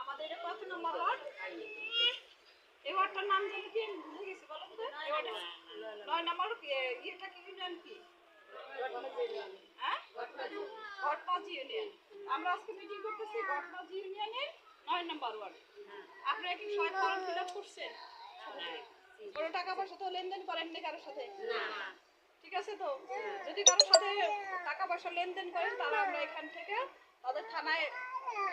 আমাদের কত নম্বর ওয়ার্ড? এই ওয়ার্ডটার নাম জানি কি ভুলে গেছি বলো তো। নয় নম্বর ইয়েটা কি ইউনিয়ন কি? হ্যাঁ? গটবাজি ইউনিয়ন। আমরা আজকে মিটিং করতেছি গটবাজি ইউনিয়নের নয় নম্বর ওয়ার্ড। আপনারা কি সবাই ফর্ম ফিল আপ করছেন কোনো টাকা পয়সা তো লেনদেন করেননি কারোর সাথে? ঠিক আছে তো? যদি কারোর সাথে টাকা পয়সা লেনদেন করেন, তাহলে আমরা এখান থেকে তাদের থানায়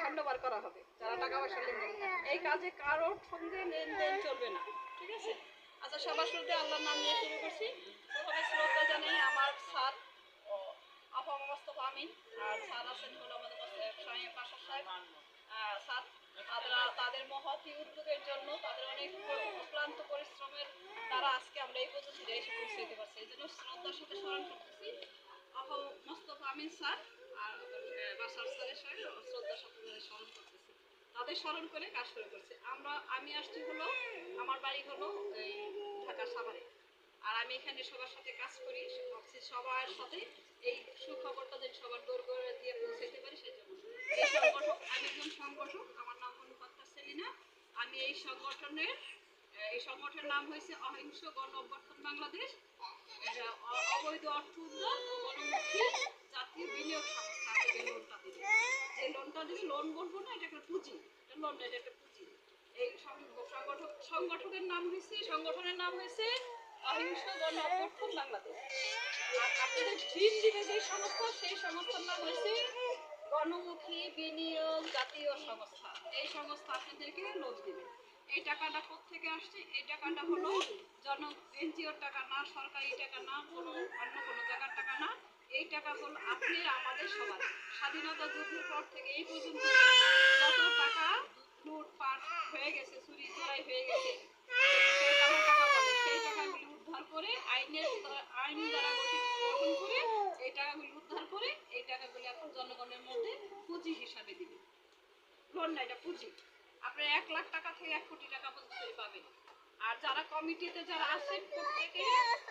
খান্ডবার করা হবে, যারা টাকা পয়সা লেনদেন করে। এই কাজে কারোর সঙ্গে লেনদেন চলবে না, ঠিক আছে? আচ্ছা সবার শুরুতে আল্লাহর নাম নিয়ে শুরু করছি। প্রথমে শ্রদ্ধা জানাই আমার স্যার আপা মোস্তফা আমিন, আর স্যার আছেন হলো আমাদের সাহেব পাশা সাহেব। স্যার, তাদের মহতি উদ্যোগের জন্য তাদের অনেক ক্লান্ত পরিশ্রমের দ্বারা আজকে আমরা এই পর্যন্ত এসে পৌঁছাতে পারছি। এই জন্য শ্রদ্ধার সাথে স্মরণ করতেছি। আপা মোস্তফা আমিন স্যার। আর বাসার স্যারের সঙ্গে শ্রদ্ধার সাথে স্মরণ করতেছি। তাদের স্মরণ করে কাজ শুরু করছে। আমরা আমি আসছি হলো আমার বাড়ি হলো এই ঢাকা সাভারে। আর আমি এখানে সবার সাথে কাজ করি ভাবছি সবার সাথে এই সুখবরটা যেন সবার দৌড় করে দিয়ে পৌঁছাতে পারি সেই জন্য। এই সংগঠক আমি একজন সংগঠক আমার নাম ফত্তা সেলিনা। আমি এই সংগঠনের আহ, এই সংগঠনের নাম হয়েছে অহিংস গণ অভ্যর্থন বাংলাদেশ অবৈধ অর্থ জাতীয় বিনিয়োগ সংস্থা যে লোনটা দিবে। লোন বলব না, এটা একটা পুঁজি। এটা একটা পুঁজি। এই সংগঠক সংগঠনের নাম হয়েছে সংগঠনের নাম হয়েছে অহিংস গণ অভ্যর্থন বাংলাদেশ আপনাদের ঋণ দিবে যে সংস্থা, সেই সংস্থার নাম হয়েছে গণমুখী বিনিয়োগ জাতীয় সংস্থা। এই সংস্থা আপনাদেরকে লোন দিবে। এই টাকাটা থেকে আসছে? এই টাকাটা হলো জন এনজিওর টাকা না, সরকারি টাকা না, কোনো অন্য কোনো জায়গার টাকা না। এই টাকা হলো আপনি, আমাদের সবার। স্বাধীনতা যুদ্ধের পর থেকে এই পর্যন্ত যত টাকা লুটপাট হয়ে গেছে, চুরি চুরাই হয়ে গেছে টাকা টাকাগুলি উদ্ধার করে আইনের আইন দ্বারা এই টাকাগুলি উদ্ধার করে এই টাকাগুলি এখন জনগণের মধ্যে পুঁজি হিসাবে দিবে। লোন না, এটা পুঁজি। আপনি এক লাখ টাকা থেকে এক কোটি টাকা পর্যন্ত পাবেন। আর যারা কমিটিতে যারা আছেন, প্রত্যেকে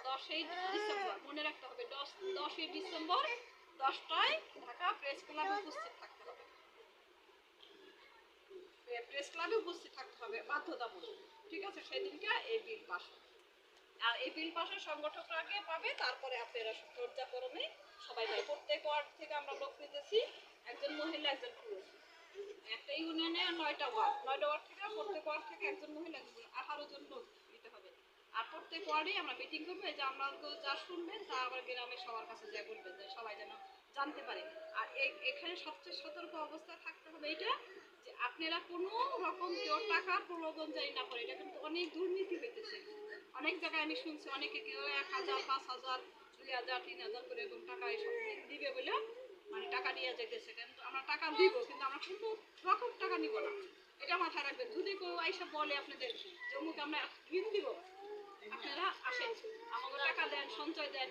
দশই ডিসেম্বর, মনে রাখতে হবে, দশ দশই ডিসেম্বর দশটায় ঢাকা প্রেস ক্লাবে উপস্থিত থাকতে হবে। প্রেস ক্লাবে উপস্থিত থাকতে হবে, বাধ্যতামূলক। ঠিক আছে, সেদিনকে এই বিল পাস আর এই বিল পাশের সংগঠকরা আগে পাবে, তারপরে আপনারা পর্যাকরণে সবাই পাবে প্রত্যেক ওয়ার্ড থেকে আমরা লোক নিতেছি, একজন মহিলা, একজন পুরুষ। একটা ইউনিয়নে নয়টা ওয়ার্ড নয়টা ওয়ার্ড থেকে প্রত্যেক ওয়ার্ড থেকে একজন মহিলা একজন আঠারো জন লোক নিতে হবে। আর প্রত্যেক ওয়ার্ডে আমরা মিটিং করব যে আমরা যা শুনবেন তা আবার গ্রামে সবার কাছে যা বলবেন যে সবাই যেন জানতে পারে। আর এখানে সবচেয়ে সতর্ক অবস্থায় থাকতে হবে এটা যে আপনারা কোনো রকম কেউ টাকা প্রলোভন জানি না করে। এটা কিন্তু অনেক দুর্নীতি হইতেছে। অনেক জায়গায় আমি শুনছি, অনেকে কেউ এক হাজার, পাঁচ হাজার, দুই হাজার, তিন হাজার করে এরকম টাকা এসব দিবে বলে মানে টাকা নিয়ে যেতেছে কিন্তু আমরা টাকা দিব কিন্তু আমরা কোনো রকম টাকা নিব না। এটা মাথায় রাখবেন যদি কেউ এইসব বলে আপনাদের জমুক আমরা ঋণ দিব আপনারা আসেন। আমাকে টাকা দেন সঞ্চয় দেন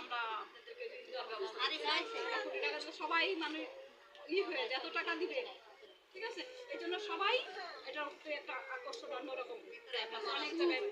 আমরা আপনাদেরকে ঋণ দেওয়ার ব্যবস্থা সবাই মানে ই হয়ে যায় এত টাকা দিবে। ঠিক আছে? এই জন্য সবাই এটার একটা আকর্ষণ অন্যরকম। অনেক জায়গায়